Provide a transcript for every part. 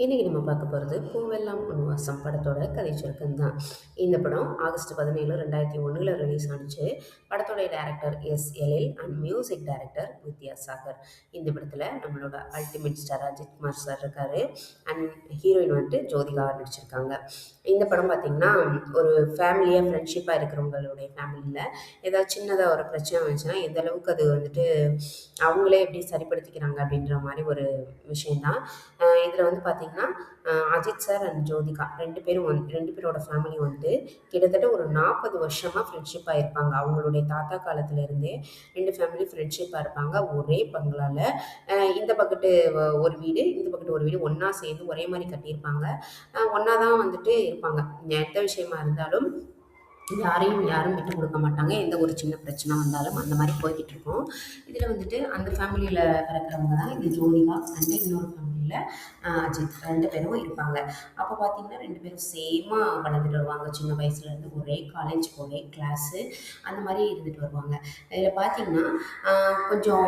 இன்றைக்கி நம்ம பார்க்க போகிறது பூவெல்லாம் உன்வாசம் படத்தோட கதை சுருக்கம் தான் இந்த படம் ஆகஸ்ட் பதினேழு ரெண்டாயிரத்தி ஒன்றில் ரிலீஸ் ஆனிச்சு. படத்தோடைய director S Ezhil and music director Vidyasagar இந்த படத்தில் நம்மளோட ultimate star Ajith Kumar sir இருக்கார். அண்ட் ஹீரோயின் வந்துட்டு ஜோதிகா நடிச்சிருக்காங்க. இந்த படம் பார்த்திங்கன்னா ஒரு ஃபேமிலியாக ஃப்ரெண்ட்ஷிப்பாக இருக்கிறவங்களுடைய ஃபேமிலியில் ஏதாவது சின்னதாக ஒரு பிரச்சனை வந்துச்சுன்னா எந்த அளவுக்கு அது வந்துட்டு அவங்களே எப்படி சரிப்படுத்திக்கிறாங்க அப்படின்ற மாதிரி ஒரு விஷயந்தான் இதில் வந்து பார்த்திங்கன்னா பார்த்தீங்கன்னா அஜித் சார் அண்ட் ஜோதிகா ரெண்டு பேரும் வந்து ரெண்டு பேரோட ஃபேமிலி வந்து கிட்டத்தட்ட ஒரு நாற்பது வருஷமாக ஃப்ரெண்ட்ஷிப்பாக இருப்பாங்க அவங்களுடைய தாத்தா காலத்துலேருந்தே ரெண்டு ஃபேமிலி ஃப்ரெண்ட்ஷிப்பாக இருப்பாங்க. ஒரே பங்களால். இந்த பக்கத்து ஒரு வீடு இந்த பக்கத்து ஒரு வீடு ஒன்றா சேர்ந்து ஒரே மாதிரி கட்டியிருப்பாங்க. ஒன்றா தான் வந்துட்டு இருப்பாங்க. எந்த விஷயமா இருந்தாலும் யாரையும் யாரும் விட்டு கொடுக்க மாட்டாங்க. எந்த ஒரு சின்ன பிரச்சனை வந்தாலும் அந்த மாதிரி போய்கிட்டு இருக்கோம். இதில் வந்துட்டு அந்த ஃபேமிலியில் பிறக்கிறவங்க தான் இந்த ஜோதிகா அண்ட் இன்னொரு ஃபேமிலியில் அஜித் ரெண்டு பேரும் இருப்பாங்க. அப்போ பார்த்தீங்கன்னா ரெண்டு பேரும் சேமாக வளர்ந்துட்டு வருவாங்க. சின்ன வயசுலேருந்து ஒரே காலேஜ் ஒரே கிளாஸு அந்த மாதிரி இருந்துட்டு வருவாங்க. இதில் பார்த்தீங்கன்னா கொஞ்சம்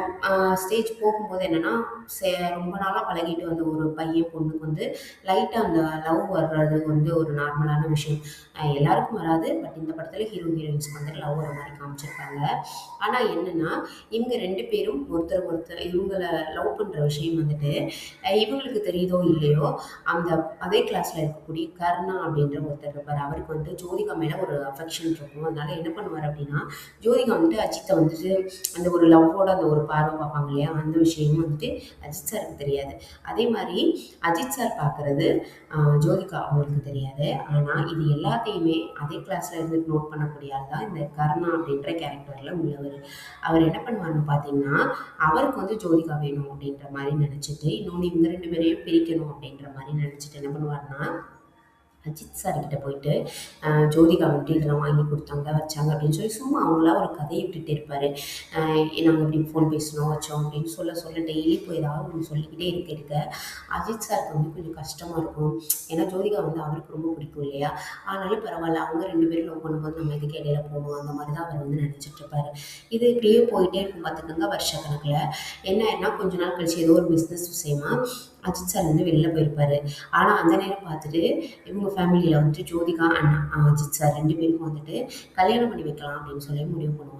ஸ்டேஜ் போகும்போது என்னென்னா சே ரொம்ப நாளாக பழகிட்டு வந்த ஒரு பையன் பொண்ணுக்கு வந்து லைட்டாக அந்த லவ் வர்றது வந்து ஒரு நார்மலான விஷயம். எல்லாருக்கும் வராது. பட் இந்த படத்தில் ஹீரோ ஹீரோயின்ஸ்க்கு வந்து லவ் வர மாதிரி காமிச்சிருக்காங்க ஆனால் என்னென்னா இவங்க ரெண்டு பேரும் ஒருத்தர் ஒருத்தர் இவங்களை லவ் பண்ணுற விஷயம் வந்துட்டு பெரியவங்களுக்கு தெரியுதோ இல்லையோ அந்த அதே கிளாஸில் இருக்கக்கூடிய கர்ணா அப்படின்ற ஒருத்தர் இருப்பார். அவருக்கு வந்து ஜோதிகா மேலே ஒரு அஃபெக்ஷன் இருக்கும். அதனால என்ன பண்ணுவார் அப்படின்னா ஜோதிகா வந்துட்டு அஜித்தை வந்துட்டு அந்த ஒரு லவ்வோட அந்த ஒரு பார்வை பார்ப்பாங்க இல்லையா? அந்த விஷயமும் வந்துட்டு அஜித் சாருக்கு தெரியாது. அதே மாதிரி அஜித் சார் பார்க்குறது ஜோதிகா அவங்களுக்கு தெரியாது. ஆனால் இது எல்லாத்தையுமே அதே கிளாஸில் இருந்து நோட் பண்ணக்கூடிய ஆள் தான் இந்த கர்ணா அப்படின்ற கேரக்டரில் உள்ளவர். அவர் என்ன பண்ணுவார்னு பார்த்தீங்கன்னா அவருக்கு வந்து ஜோதிகா வேணும் அப்படின்ற மாதிரி நினச்சிட்டு இன்னொன்று இவங்க ரெண்டு பேரையும் பிரிக்கணும் அப்படின்ற மாதிரி நினச்சிட்டு என்ன பண்ணுவார்னா அஜித் சார்கிட்ட போயிட்டு ஜோதிகா வந்துட்டு இதெல்லாம் வாங்கி கொடுத்தாங்க வச்சாங்க அப்படின்னு சொல்லி சும்மா அவங்களா ஒரு கதையை விட்டுட்டு இருப்பார். நாங்கள் இப்படி ஃபோன் பேசணும் வச்சோம் அப்படின்னு சொல்ல சொல்ல டெய்லி போய் ஏதாவது ஒன்று சொல்லிக்கிட்டே இருக்க இருக்க அஜித் சாருக்கு வந்து கொஞ்சம் கஷ்டமாக இருக்கும். ஏன்னா ஜோதிகா வந்து அவருக்கு ரொம்ப பிடிக்கும் இல்லையா? ஆனாலும் பரவாயில்ல அவங்க ரெண்டு பேரும் லவ் பண்ணும்போது நம்ம இதுக்கு இடையில போகணும் அந்த மாதிரி தான் அவர் வந்து நினச்சிட்டு இருப்பார். இது இப்படியே போயிட்டே இருக்கும் பார்த்துக்கோங்க வருஷ கணக்கில். என்ன ஆயிடுனா கொஞ்ச நாள் கழிச்சு ஏதோ ஒரு பிஸ்னஸ் விஷயமா அஜித் சார் வந்து வெளில போயிருப்பாரு. ஆனால் அந்த நேரம் பார்த்துட்டு இவங்க ஃபேமிலியில் வந்துட்டு ஜோதிகா அண்ணா அஜித் சார் ரெண்டு பேருக்கும் வந்துட்டு கல்யாணம் பண்ணி வைக்கலாம் அப்படின்னு சொல்லி முடிவு பண்ணுவாங்க.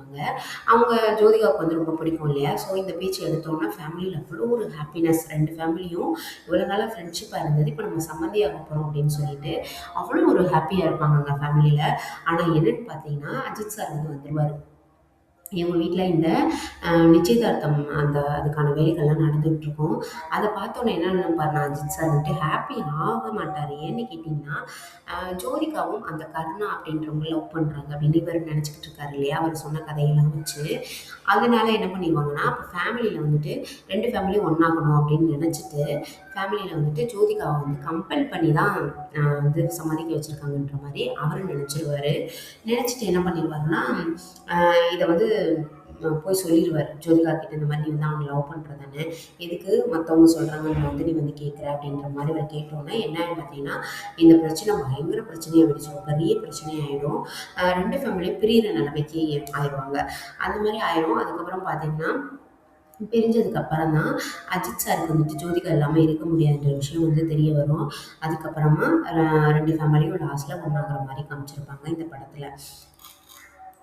அவங்க ஜோதிகாவுக்கு வந்து ரொம்ப பிடிக்கும் இல்லையா? ஸோ இந்த பேச்சு எடுத்தோன்னா ஃபேமிலியில் அவ்வளோ ஒரு ஹாப்பினஸ் ரெண்டு ஃபேமிலியும் இவ்வளோ நாளாக ஃப்ரெண்ட்ஷிப்பாக இருந்தது. இப்போ நம்ம சம்மந்தியாக போகிறோம் அப்படின்னு சொல்லிட்டு அவ்வளோ ஒரு ஹாப்பியாக இருப்பாங்க அங்கே ஃபேமிலியில் ஆனால் என்னன்னு பார்த்தீங்கன்னா அஜித் சார் வந்து வந்துடுவார் எங்கள் வீட்டில் இந்த நிச்சயதார்த்தம் அந்த அதுக்கான வேலைகள்லாம் நடந்துகிட்ருக்கும். அதை பார்த்தோன்னே என்ன நினைப்பார் அஜித் சார் வந்துட்டு ஹாப்பி ஆக மாட்டார். ஏன்னு கேட்டிங்கன்னா ஜோதிகாவும் அந்த கருணா அப்படின்றவங்க லவ் பண்ணுறாங்க அப்படின்னு இவர் நினச்சிக்கிட்டு இருக்காரு இல்லையா? அவர் சொன்ன கதையெல்லாம் வச்சு. அதனால என்ன பண்ணிடுவாங்கன்னா அப்போ ஃபேமிலியில் வந்துட்டு ரெண்டு ஃபேமிலியும் ஒன்றாகணும் அப்படின்னு நினச்சிட்டு ஃபேமிலியில் வந்துட்டு ஜோதிகாவை வந்து கம்பல் பண்ணி தான் வந்து சமாளிக்க வச்சுருக்காங்கன்ற மாதிரி அவரும் நினச்சிருவார். நினச்சிட்டு என்ன பண்ணிடுவாருன்னா இதை வந்து போய் சொல்லிடுவார் ஜோதிகா கிட்ட இந்த மாதிரி நீ வந்து அவங்க லவ் பண்ணுறதானே எதுக்கு மற்றவங்க சொல்கிறாங்க நீ வந்து நீ வந்து கேட்குற அப்படின்ற மாதிரி அவர் கேட்டோன்னே என்ன பார்த்தீங்கன்னா இந்த பிரச்சனை பயங்கர பிரச்சனையாக ஆகிடுச்சு பெரிய பிரச்சனையாயிடும் ரெண்டு ஃபேமிலியும் பிரியிற நிலைமைக்கு ஆயிடுவாங்க. அந்த மாதிரி ஆயிடும் அதுக்கப்புறம் பார்த்தீங்கன்னா பிரிஞ்சதுக்கு அப்புறம் தான் அஜித் சாருக்கு வந்துட்டு ஜோதிகா இல்லாமல் இருக்க முடியாதுன்ற விஷயம் வந்து தெரிய வரும். அதுக்கப்புறமா ரெண்டு ஃபேமிலியும் லாஸ்ட்டில் ஒன்றாகிற மாதிரி காமிச்சிருப்பாங்க இந்த படத்தில்.